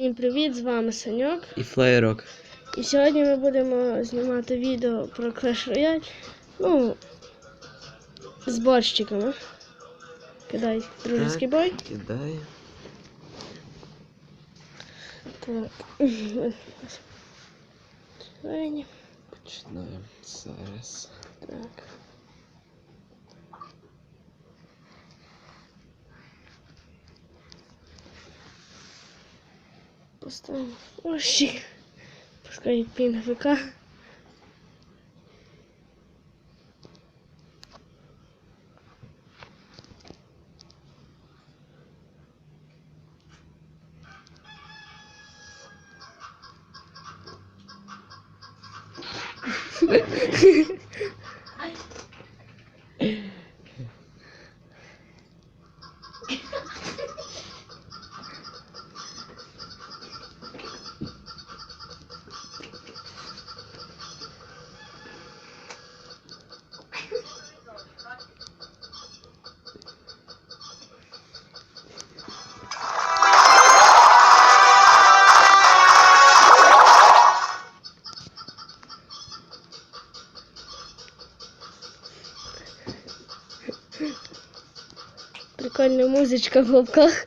Всім привіт, з вами Саньок. І флеєрок. І сьогодні ми будемо знімати відео про Clash Royale. Ну, з борщиками. Кидай дружеский бой. Кидай. Так. Починаємо зараз. Так. Поставимо борщик. Пускай пінг ВК. Прикольна музичка в лобках.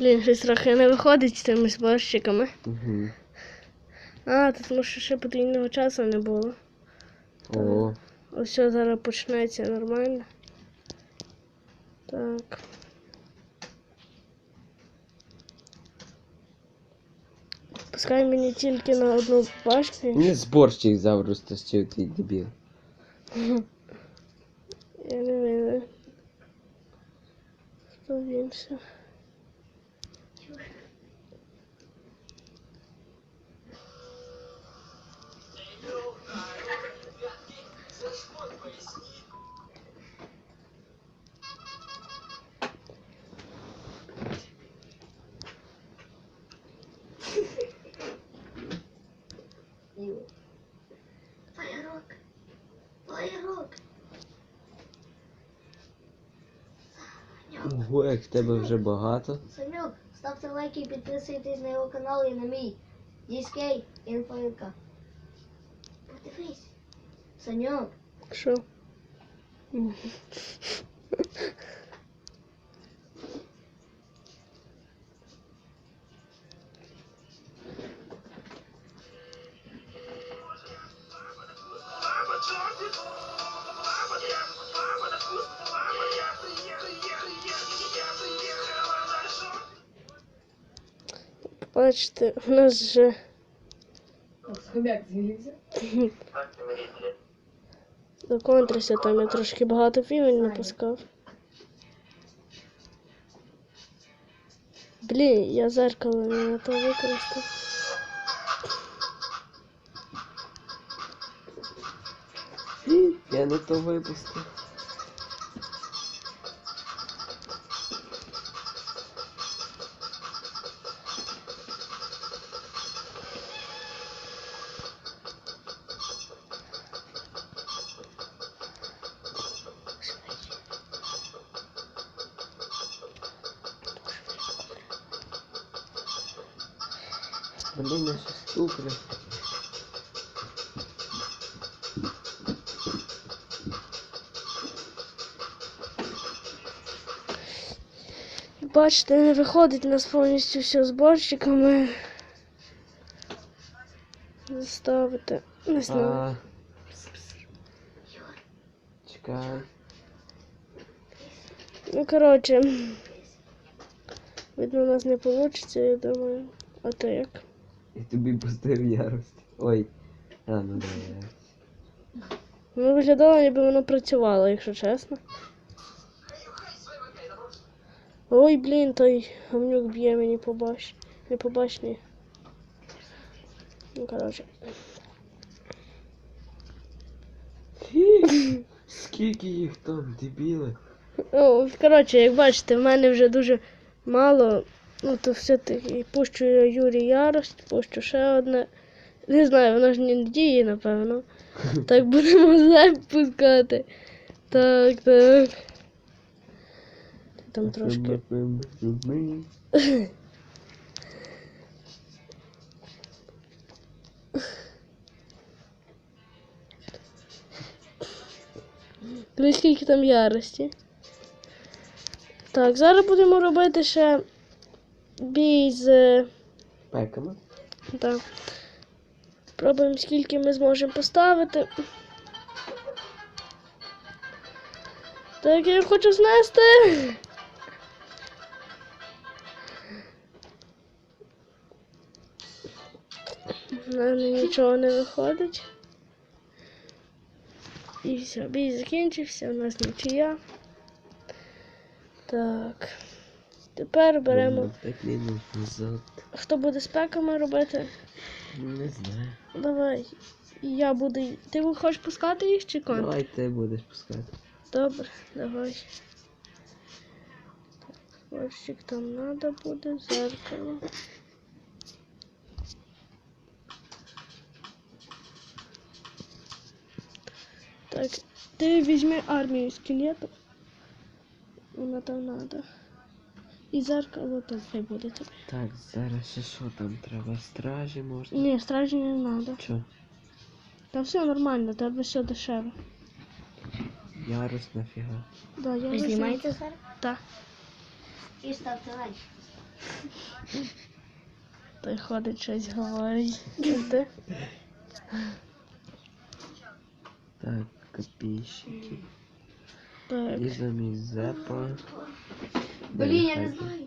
Блін, щось трохи не виходить з цими зборщиками. Угу. А, тут тому що ще потрібного часу не було. О, Ось все зараз почнеться нормально. Так. Пускай мені тільки на одну башню. не зборщик взяв розтащив твій дебіл. Я не знаю. Хто він ще? Ого, як в тебе вже багато. Санюк, ставте лайки і підписуйтесь на його канал і на мій. Діскей Інфоінка. Подивись. Санюк, Що? Бачите, у нас вже законтрися, там я трошки багато півень напускав. Блін, я зеркало не на то використав. Я не то випустив. Блін, я щось. Бачите, не виходить у нас повністю все зборщиками. Заставити. Не знаю. Чекай. Ну, коротше. Видно, у нас не вийде, я думаю. А то як? Я тобі пустив ярость. Ой. А, ну да, ярость. Воно виглядало, ніби воно працювало, якщо чесно. Ой, блін, той гамнюк б'є мені побач. Не побачний. Ну, коротше. Скільки їх там, дебіли? Ну, коротше, як бачите, в мене вже дуже мало. Ну, то все-таки пущу я Юрій Ярость, пущу ще одне. Не знаю, воно ж не діє, напевно. Так будемо займ пускати. Так, так. Там трошки. Скільки там ярості. Так, зараз будемо робити ще бій з. е, Пеками? Так. Пробуємо, скільки ми зможемо поставити. Так, я хочу знести. У мене нічого не виходить. І все, бій закінчився, у нас нічия. Так. Тепер беремо. П'ять минут назад. Хто буде з пеками робити? Не знаю. Давай. Я буду. Ти хочеш пускати їх чи конт? Давай ти будеш пускати. Добре, давай. Борщик там надо буде, зеркало. Так, ти візьми армію скелетів. Вона там надо. І зеркало там хай буде тобі. Так, зараз ще що там треба? Стражі можна? Ні, стражі не надо. Чо? Там все нормально, тебе все дешеве. Ярус нафіга. Да, я Ви знімаєте зараз? Так. І ставте лайк. Той ходить щось говорить. Ти? Так, копійщики. Так. Різом із зепа. Блін, я не знаю.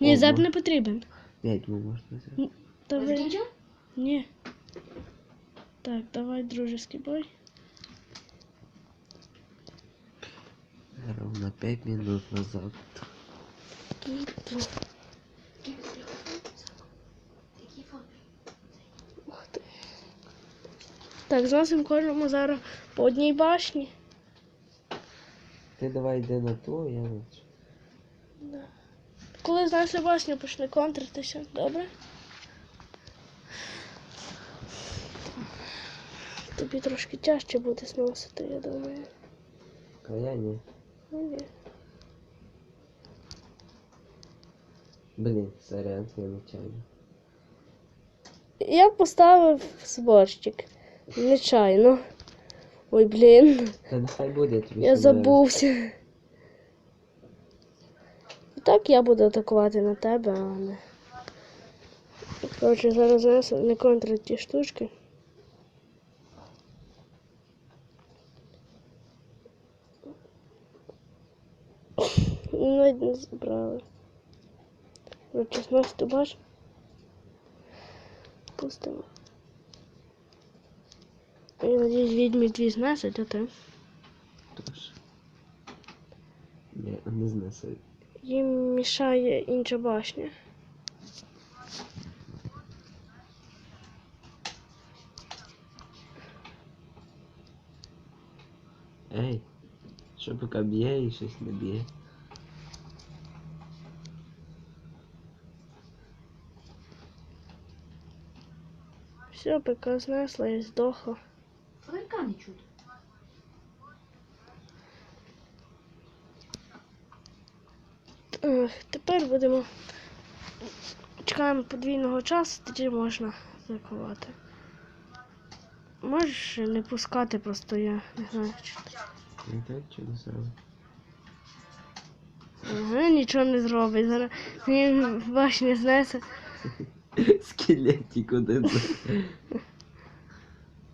Ні, Ого. зеп не потрібен. Відьму можна взяти. Давай. Закінчив? Ні. Так, давай дружеский бой. Ровно 5 минут назад. Ух ти. Так, зносимо кожному зараз по одній башні. Ти давай йди на ту, я на цю. Коли знайшли башню, почне контритися, добре? Тобі трошки тяжче буде зносити, я думаю. А я ні. Ну, ні. Блін, сорян, я нечайно. Я поставив зборщик. Нечайно. Ой, блін. Та нехай буде тобі. Я забувся. Так я буду атакувати на тебе, а не. Коротше, зараз нас не контрить ті штучки. Навіть не забрали. Коротше, знось ти бачиш? Пустимо. Я надіюсь, відьмі дві знесуть, а ти? Тож. Ні, не знесу. Їм мішає інша башня. Ей, що поки б'є і щось не б'є. Все, ПК знесла і здохла. Флерка не чути. Тепер будемо. Чекаємо подвійного часу, тоді можна закувати. Можеш не пускати, просто я не знаю. Чи... Не так чи не зробив? Ага, нічого не зробить. Зараз він башню знесе. Скелетик один.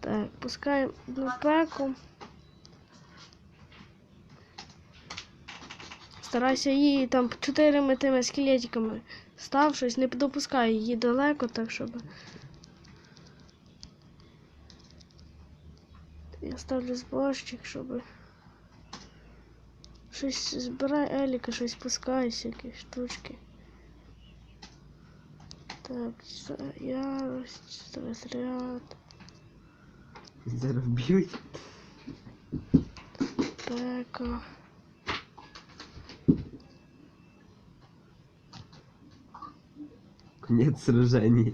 Так, пускаємо одну пеку. Старайся її там чотирими тими скелетиками став щось, не допускай її далеко, так щоб. Я ставлю зборщик, щоб щось збирай Еліка, щось пускай, всякі штучки. Так, ярость, розряд, Зараз б'ють. пека. Конець сраження.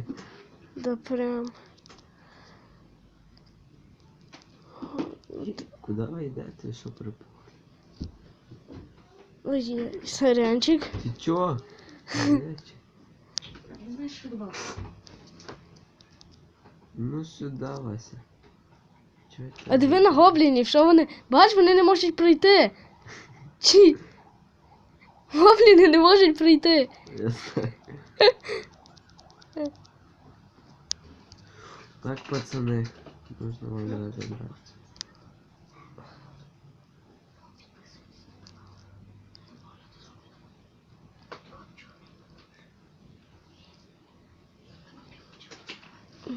Да прям. Куди ви йдете? Що припав? Ой, сорянчик. Ти чо? Ну сюди, Вася. Чого? А диви на гоблінів, що вони. Бач, вони не можуть пройти. Чи? Гобліни не можуть пройти. Я знаю. Так, пацани, нужно вам розібратися.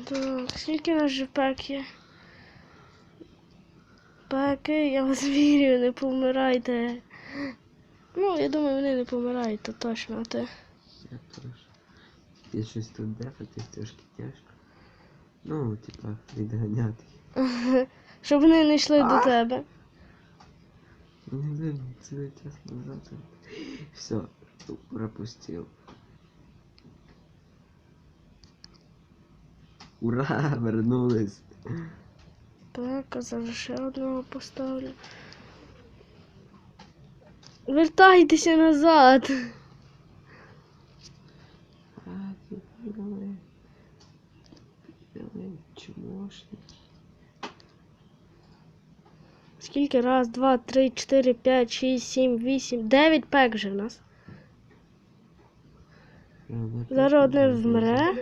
Так, скільки нас же пек є? Пеки, я вас вірю, не помирайте. Ну, я думаю, вони не помирають, то точно, а ти. Я теж. І щось тут дефати трошки тяжко. Ну, типа, відганяти. Щоб вони не йшли до тебе. Ну, блин, целый час назад. Все, пропустил. Ура, вернулись. Так, а зараз ще одного поставлю. Вертайтеся назад. Чмошник. Скільки? Раз, два, три, чотири, п'ять, шість, сім, вісім, дев'ять пек же в нас. Зараз одне вмре.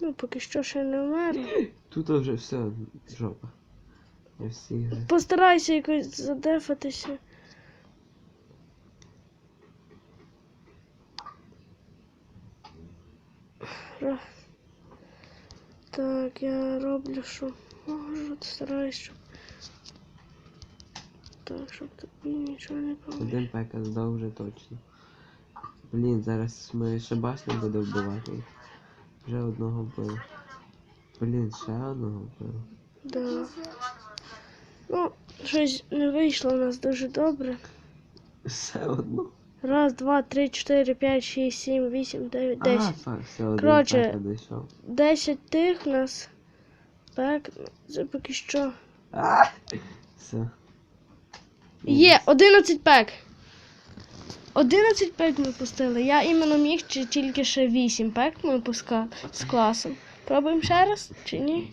Ну, поки що ще не вмер. Тут уже все, жопа. Я всі. Постарайся якось задефатися. Так, я роблю, що можу, стараюсь, щоб. Так, щоб тобі нічого не поміг. Один пека здав вже точно. Блін, зараз ми ще башню буде вбивати. Вже одного вбили. Блін, ще одного вбили. Да. Ну, щось не вийшло у нас дуже добре. Ще одну. Раз, два, три, чотири, п'ять, шість, сім, вісім, дев'ять, десять. фак, все, Коротше. Десять тих нас. Так, це поки що. А! Все. Є, 11 пек. 11 пек ми пустили. Я іменно міг чи тільки ще 8 пек ми пускали з класом. Пробуємо ще раз чи ні?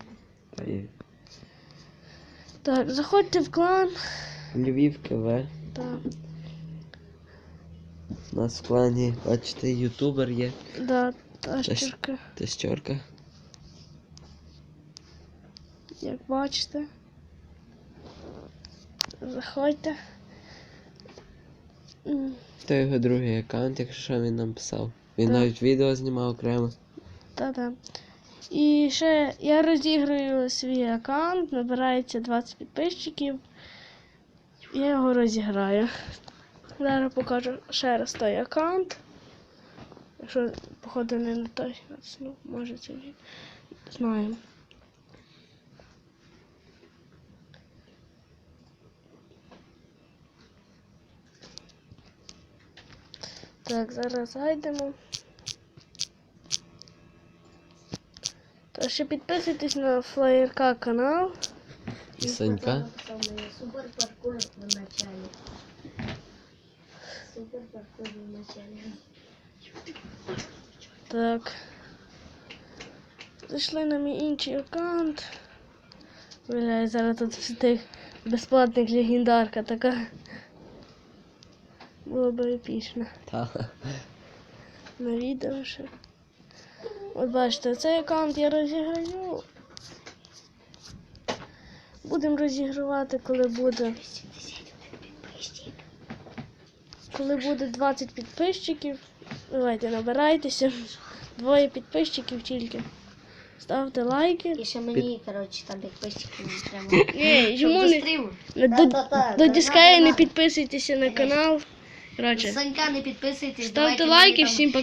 Так, заходьте в клан. Львів КВ. Так, Нас в клані, бачите, ютубер є. да, тащерка, Тещорка. як бачите. Заходьте. То його другий аккаунт, якщо що він нам писав. Він Так. навіть відео знімав окремо. Та-да. І ще я розіграю свій аккаунт, набирається 20 підписчиків. Я його розіграю. Зараз покажу ще раз той аккаунт. Якщо, походу, не на той, ну, може це він. Знаємо. Так, зараз зайдемо. То ще підписуйтесь на флеєрка канал. І Санька. Супер паркур в начале. Супер паркур в начале. Так. Зайшли на мій інший аккаунт. Бля, зараз тут з тих безплатних легендарка така. Було би епічно. На відео ще. От бачите, цей аккаунт я розіграю. Будемо розігрувати, коли буде. Коли буде 20 підписчиків. Давайте набирайтеся. Двоє підписчиків тільки. ставте лайки. І ще мені, коротше, там підписчиків не треба. Не, до, Діскея не підписуйтеся на канал. Коротше, Санька не підписуйтесь. ставте лайки, всім пока.